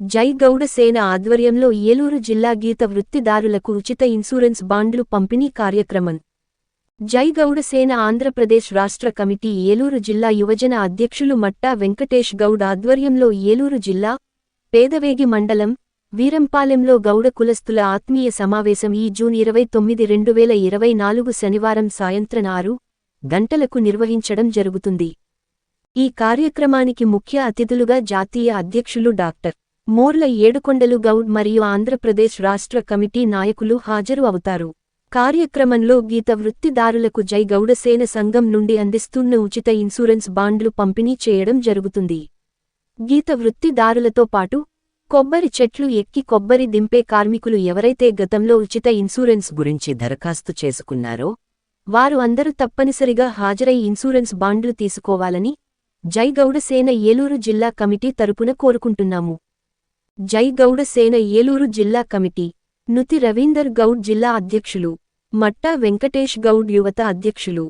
జై గౌడసేన ఆధ్వర్యంలో ఏలూరు జిల్లా గీత వృత్తిదారులకు ఉచిత ఇన్సూరెన్స్ బాండ్లు పంపిణీ కార్యక్రమం. జై గౌడసేన ఆంధ్రప్రదేశ్ రాష్ట్ర కమిటీ ఏలూరు జిల్లా యువజన అధ్యక్షులు మట్టా వెంకటేష్ గౌడ్ ఆధ్వర్యంలో ఏలూరు జిల్లా పేదవేగి మండలం వీరంపాలెంలో గౌడ కులస్తుల ఆత్మీయ సమావేశం ఈ జూన్ ఇరవై తొమ్మిది రెండు వేల ఇరవై నాలుగు శనివారం సాయంత్రం ఆరు గంటలకు నిర్వహించడం జరుగుతుంది. ఈ కార్యక్రమానికి ముఖ్య అతిథులుగా జాతీయ అధ్యక్షులు డాక్టర్ మోర్ల ఏడుకొండలు గౌడ్ మరియు ఆంధ్రప్రదేశ్ రాష్ట్ర కమిటీ నాయకులు హాజరు అవుతారు. కార్యక్రమంలో గీత వృత్తిదారులకు జై గౌడసేన సంఘం నుండి అందిస్తున్న ఉచిత ఇన్సూరెన్స్ బాండ్లు పంపిణీ చేయడం జరుగుతుంది. గీత వృత్తిదారులతో పాటు కొబ్బరి చెట్లు ఎక్కి కొబ్బరి దింపే కార్మికులు ఎవరైతే గతంలో ఉచిత ఇన్సూరెన్స్ గురించి దరఖాస్తు చేసుకున్నారో వారు అందరూ తప్పనిసరిగా హాజరై ఇన్సూరెన్స్ బాండ్లు తీసుకోవాలని జై గౌడసేన ఏలూరు జిల్లా కమిటీ తరపున కోరుకుంటున్నాము. జై గౌడసేన ఏలూరు జిల్లా కమిటీ. నుతి రవీందర్ గౌడ్ జిల్లా అధ్యక్షులు. మట్టా వెంకటేష్ గౌడ్ యువత అధ్యక్షులు.